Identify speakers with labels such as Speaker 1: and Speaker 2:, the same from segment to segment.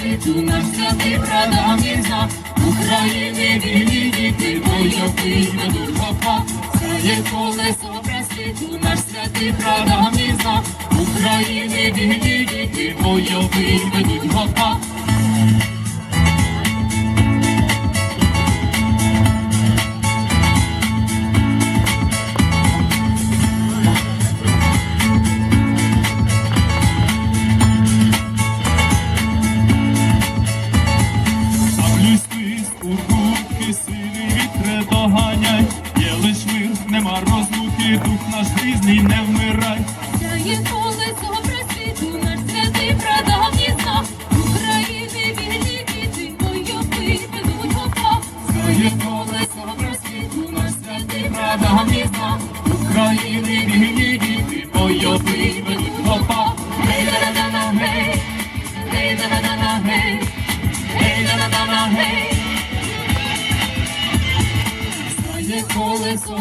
Speaker 1: Світу наш святий прадав вінця, Україні вільні діти, бойовина дургопа. Це є колесо пресвіту наш святий прадав вінця, Україні вільні діти,
Speaker 2: бойовина дургопа. Доганяй, є лиш мир, нема розлуки, дух наш різний, не вмирай.
Speaker 1: Сяє колесо просвіту, наш святий прадавній знак. України вільні діти, бойовий ведуть гопа. Сяє колесо просвіту, наш святий прадавній
Speaker 2: Стає колесо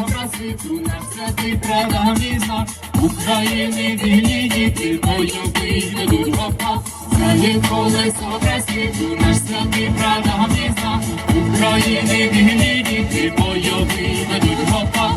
Speaker 2: на все ти права знак. України вільні діти, бойовий ведуть гопа. Стає колесо просвіту, наш святий прадавній візна, України вільні діти, бойовий ведуть гопа.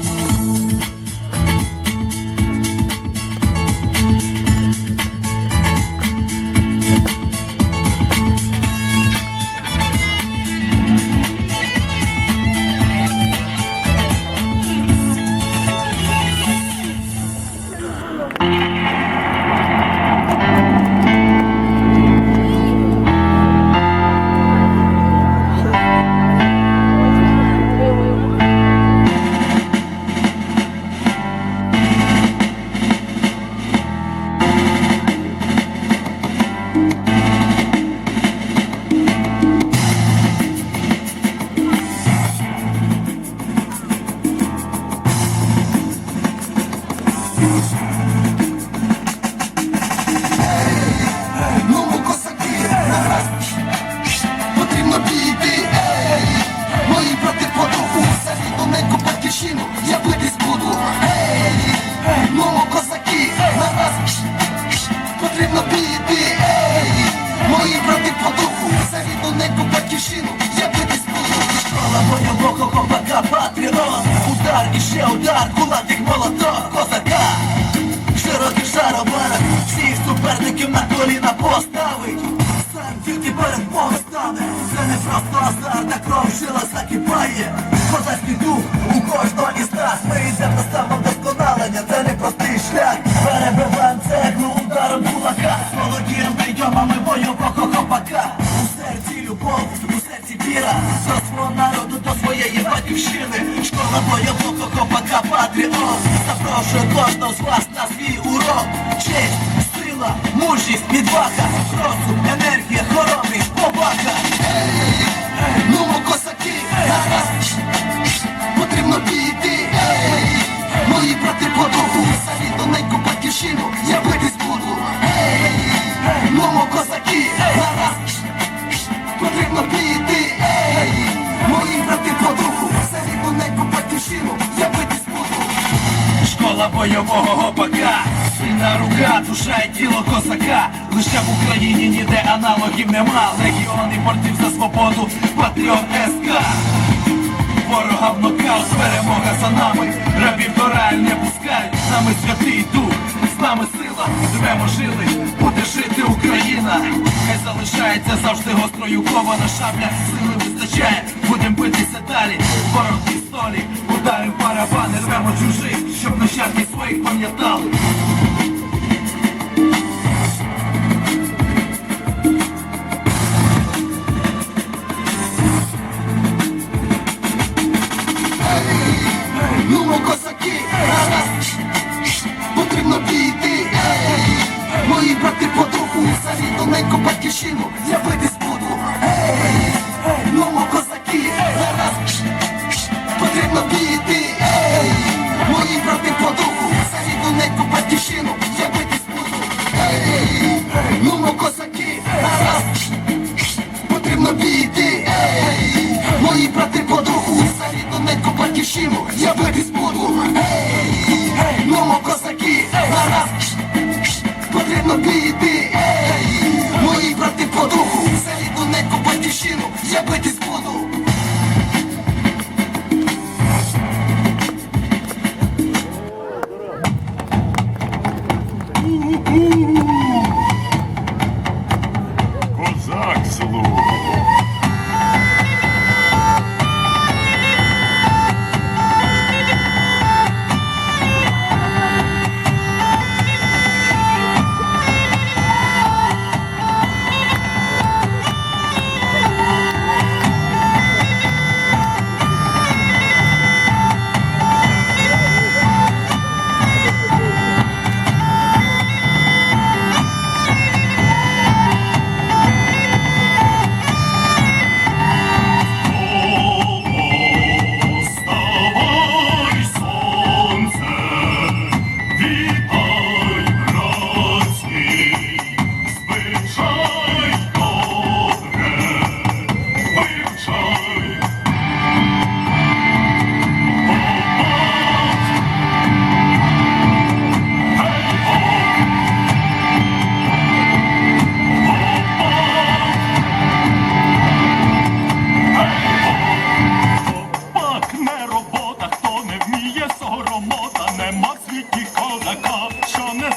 Speaker 3: Удар, кулак молоток, козака. Широкий шаробарок, всіх суперників на коліна поставить. Сам тільки перед Богом стане. Це не просто азарт, а кров жила закипає. Козацький дух у кожного із нас. Ми йдемо до самовдосконалення, Школа бойового хопака патріот. Запрошую кожного з вас на свій урок. Честь, сила, мужність, відвага Розум, енергія, хоробрість, повага. Ну, косаки, зараз Потрібно бійти, Мої брати по духу Самі доненьку батьківщину Я битись буду, Ну, козаки, зараз
Speaker 4: Школа бойового гопака. Сильна рука, душа і тіло козака. Лише в Україні ніде аналогів нема. Легіони борців за свободу, патріот СК. Ворога в нокаут, перемога за нами. Рабів до рай не пускають, з нами святий дух З нами сила, живемо жили, буде жити Хай залишається завжди гострою кована шабля Сили вистачає, будем битися далі. Ворог пістолі, ударив барабани Рвемо чужих, щоб нащадки своїх пам'ятали.
Speaker 3: Ну, козаки, Потрібно ей Мої брати Самі доненьку батьківщину Я битись буду, ей Ну, козаки, раз Потрібно бійти, ей Мої брати по духу. Самі доненьку батьківщину Я битись буду, ей Ну, козаки, раз Потрібно бійти, ей Мої брати по духу. Самі доненьку батьківщину Я битись буду, ей Ну, козаки, раз Потрібно бійти,
Speaker 2: скоромота, нема в світі козака, що не